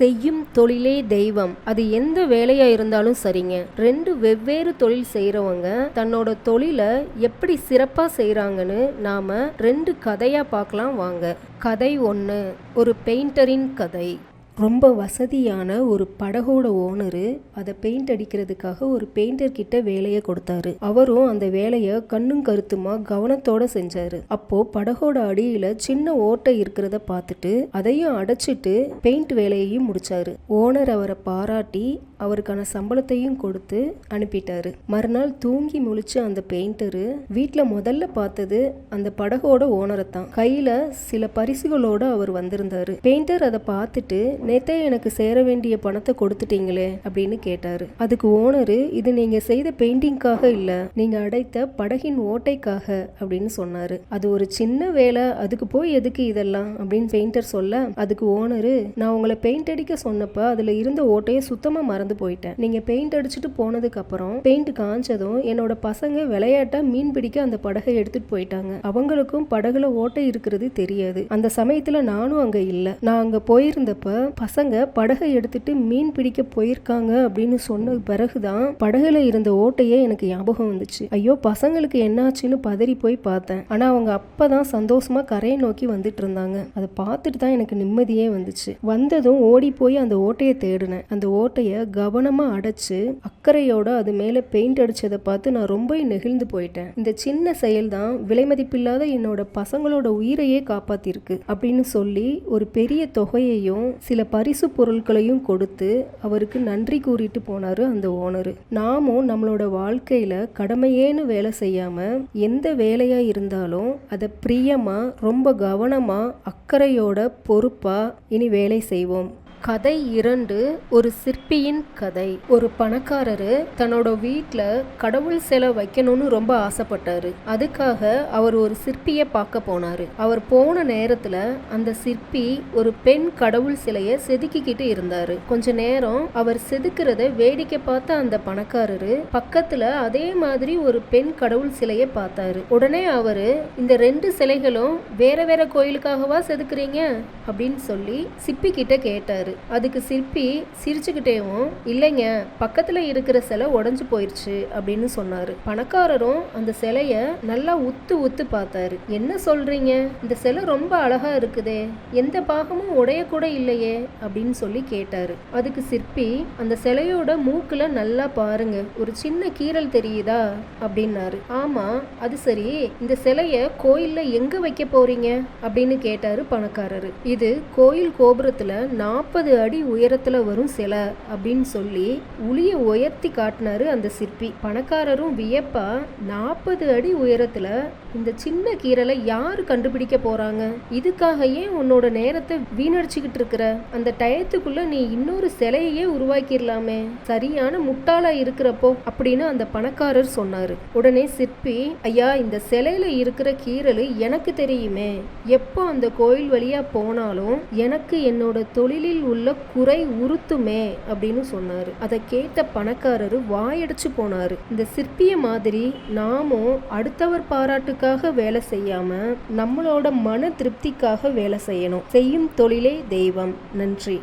செய்யும் தொழிலே தெய்வம். அது எந்த வேலையா இருந்தாலும் சரிங்க. ரெண்டு வெவ்வேறு தொழில் செய்யறவங்க தன்னோட தொழிலை எப்படி சிறப்பா செய்யறாங்கன்னு நாம ரெண்டு கதையா பார்க்கலாம் வாங்க. கதை ஒன்று ஒரு பெயிண்டரின் கதை. ரொம்ப வசதியான ஒரு படகோட ஓனரு அதை பெயிண்ட் அடிக்கிறதுக்காக ஒரு பெயிண்டர் கிட்ட வேலையை கொடுத்தாரு. அவரும் அந்த வேலையை கண்ணும் கருத்துமா கவனத்தோட செஞ்சாரு. அப்போ படகோட அடியில சின்ன ஓட்டை இருக்கிறத பார்த்துட்டு அதையும் அடைச்சிட்டு பெயிண்ட் வேலையையும் முடிச்சாரு. ஓனர் அவரை பாராட்டி அவருக்கான சம்பளத்தையும் கொடுத்து அனுப்பிட்டாரு. மறுநாள் தூங்கி முழிச்ச அந்த பெயிண்டரு வீட்டில் முதல்ல பார்த்தது அந்த படகோட ஓனரை தான். கையில சில பரிசுகளோட அவர் வந்திருந்தாரு. பெயிண்டர் அதை பார்த்துட்டு நேத்தே எனக்கு சேர வேண்டிய பணத்தை கொடுத்துட்டீங்களே அப்படின்னு கேட்டாரு. அதுக்கு ஓனரு இது நீங்க செய்த பெயிண்டிங்காக இல்ல நீங்க அடைத்த படகின் ஓட்டைக்காக அப்படின்னு சொன்னாரு. அது ஒரு சின்ன வேலை அதுக்கு போய் எதுக்கு இதெல்லாம்? அப்படின்னு பெயிண்டர் சொல்ல அதுக்கு ஓனரு நான் உங்களை பெயிண்ட் அடிக்க சொன்னப்ப அதுல இருந்த ஓட்டையை சுத்தமா மறந்து போயிட்டேன். நீங்க பெயிண்ட் அடிச்சுட்டு போனதுக்கு அப்புறம் பெயிண்ட் காஞ்சதும் என்னோட பசங்க விளையாட்டா மீன் பிடிக்க அந்த படகை எடுத்துட்டு போயிட்டாங்க. அவங்களுக்கும் படகுல ஓட்டை இருக்கிறது தெரியாது. அந்த சமயத்துல நானும் அங்க இல்ல. நான் அங்க போயிருந்தப்ப பசங்க படகை எடுத்துட்டு மீன் பிடிக்க போயிருக்காங்க அப்படின்னு சொன்ன பிறகுதான் படகுல இருந்த ஓட்டையே எனக்கு ஞாபகம் வந்துச்சு. ஐயோ பசங்களுக்கு என்னாச்சுன்னு பதறி போய் பார்த்தேன். ஆனா அவங்க அப்பதான் சந்தோஷமா கரையை நோக்கி வந்துட்டு இருந்தாங்க. அதை பார்த்துட்டு தான் எனக்கு நிம்மதியே வந்துச்சு. வந்ததும் ஓடி போய் அந்த ஓட்டையை தேடினேன். அந்த ஓட்டையை கவனமாக அடைச்சு அக்கறையோட அது மேலே பெயிண்ட் அடித்ததை பார்த்து நான் ரொம்ப நெகிழ்ந்து போயிட்டேன். இந்த சின்ன செயல் தான் விலை மதிப்பில்லாத என்னோட பசங்களோட உயிரையே காப்பாத்திருக்கு அப்படின்னு சொல்லி ஒரு பெரிய தொகையையும் சில பரிசு பொருட்களையும் கொடுத்து அவருக்கு நன்றி கூறிட்டு போனாரு அந்த ஓனரு. நாமும் நம்மளோட வாழ்க்கையில கடமையேன்னு வேலை செய்யாம எந்த வேலையா இருந்தாலும் அதை பிரியமா ரொம்ப கவனமா அக்கறையோட பொறுப்பா இனி வேலை செய்வோம். கதை இரண்டு ஒரு சிற்பியின் கதை. ஒரு பணக்காரரு தன்னோட வீட்டில் கடவுள் சிலை வைக்கணும்னு ரொம்ப ஆசைப்பட்டாரு. அதுக்காக அவர் ஒரு சிற்பியை பார்க்க போனாரு. அவர் போன நேரத்தில் அந்த சிற்பி ஒரு பெண் கடவுள் சிலையை செதுக்கிக்கிட்டு இருந்தாரு. கொஞ்ச நேரம் அவர் செதுக்கிறத வேடிக்கை பார்த்த அந்த பணக்காரரு பக்கத்துல அதே மாதிரி ஒரு பெண் கடவுள் சிலையை பார்த்தாரு. உடனே அவரு இந்த ரெண்டு சிலைகளும் வேற வேற கோயிலுக்காகவா செதுக்குறீங்க? அப்படின்னு சொல்லி சிப்பி கிட்ட கேட்டாரு. அதுக்கு சிற்பி சிரிச்சுக்கிட்டேவும் இல்லைங்க பக்கத்தில் இருக்கிற சிலை உடஞ்சி போயிடுச்சு அப்படின்னு சொன்னாரு. பணக்காரரும் அந்த சிலையை நல்லா உத்து உத்து பார்த்தாரு. என்ன சொல்கிறீங்க இந்த சிலை ரொம்ப அழகா இருக்குதே. எந்த பாகமும் உடையக்கூட இல்லையே அப்படின்னு சொல்லி கேட்டார். அதுக்கு சிற்பி அந்த சிலையோட மூக்கில் நல்லா பாருங்க. ஒரு சின்ன கீறல் தெரியுதா? அப்படின்னாரு. ஆமாம் அது சரி. இந்த சிலையை கோயிலில் எங்கே வைக்க போகிறீங்க அப்படின்னு கேட்டார் பணக்காரர். இது கோயில் கோபுரத்தில் நாற்பது அடி உயரத்தில் வரும் சிலை அப்படின்னு சொல்லி உளியை உயர்த்தி காட்டினாரு அந்த சிற்பி. பணக்காரரும் வியப்பா நாற்பது அடி உயரத்தில் இந்த சின்ன கீரலை யார் கண்டுபிடிக்க போறாங்க? இதுக்காக ஏன் உன்னோட நேரத்தை வீணடிச்சுக்கிட்டு இருக்கிற? அந்த டயத்துக்குள்ள நீ இன்னொரு சிலையையே உருவாக்கிடலாமே. சரியான முட்டாளா இருக்கிறப்போ அப்படின்னு அந்த பணக்காரர் சொன்னாரு. உடனே சிற்பி ஐயா இந்த சிலையில இருக்கிற கீரல் எனக்கு தெரியுமே. எப்போ அந்த கோயில் வழியா போனாலும் எனக்கு என்னோட தொழிலில் உள்ள குறை உறுத்துமே அப்படின்னு சொன்னார். அதை கேட்ட பணக்காரர் வாயடிச்சு போனாரு. இந்த சிற்பிய மாதிரி நாமும் அடுத்தவர் பாராட்டுக்காக வேலை செய்யாம நம்மளோட மன திருப்திக்காக வேலை செய்யணும். செய்யும் தொழிலே தெய்வம். நன்றி.